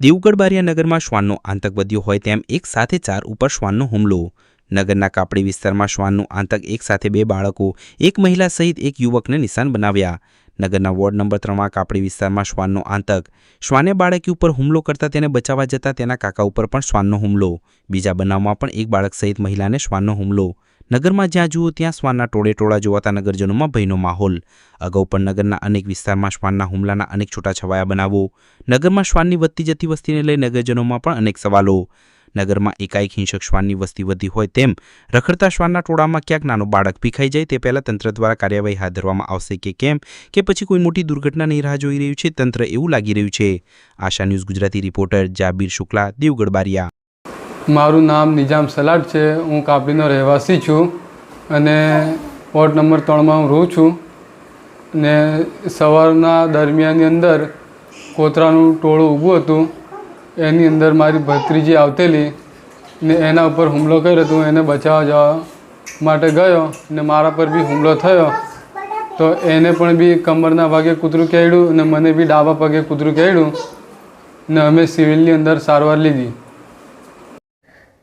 દેવગઢ બારિયા નગરમાં શ્વાનનો આતંક વધ્યો હોય તેમ એક સાથે ચાર ઉપર શ્વાનનો હુમલો. નગરના કાપડી વિસ્તારમાં શ્વાનનું આતંક એક સાથે બે બાળકો, એક મહિલા સહિત એક યુવકને નિશાન બનાવ્યા. નગરના વોર્ડ નંબર ત્રણમાં કાપડી વિસ્તારમાં શ્વાનનો આતંક. શ્વાને બાળકી ઉપર હુમલો કરતા તેને બચાવવા જતા તેના કાકા ઉપર પણ શ્વાનનો હુમલો. બીજા બનાવમાં પણ એક બાળક સહિત મહિલાને શ્વાનનો હુમલો. નગરમાં જ્યાં જુઓ ત્યાં શ્વાનના ટોળે ટોળા જોવાતા નગરજનોમાં ભયનો માહોલ. અગાઉ પણ નગરના અનેક વિસ્તારમાં શ્વાનના હુમલાના અનેક છૂટાછવાયા બનાવો. નગરમાં શ્વાનની વધતી જતી વસ્તીને લઈ નગરજનોમાં પણ અનેક સવાલો. નગરમાં એકાએક હિંસક શ્વાનની વસ્તી વધી હોય તેમ રખડતા શ્વાનના ટોળામાં ક્યાંક નાનો બાળક ભીખાઈ જાય તે પહેલાં તંત્ર દ્વારા કાર્યવાહી હાથ ધરવામાં આવશે કે કેમ? કે પછી કોઈ મોટી દુર્ઘટના નહીં રાહ જોઈ રહ્યું છે? તંત્ર એવું લાગી રહ્યું છે. આશા ન્યૂઝ ગુજરાતી રિપોર્ટર જાબીર શુક્લા દેવગઢ બારિયા મારું નામ નિજામ સલાટ છે. હું કાપડીનો રહેવાસી છું અને વોર્ડ નંબર ત્રણમાં હું રહું છું. ને સવારના દરમિયાનની અંદર કોતરાનું ટોળું ઊભું હતું. એની અંદર મારી ભત્રીજી આવતેલી ને એના ઉપર હુમલો કર્યો હતો. એને બચાવવા જવા માટે ગયો ને મારા પર બી હુમલો થયો. તો એને પણ બી કમરના ભાગે કૂતરું કેળ્યું ને મને બી ડાબા પગે કૂતરું કેળ્યું ને અમે સિવિલની અંદર સારવાર લીધી.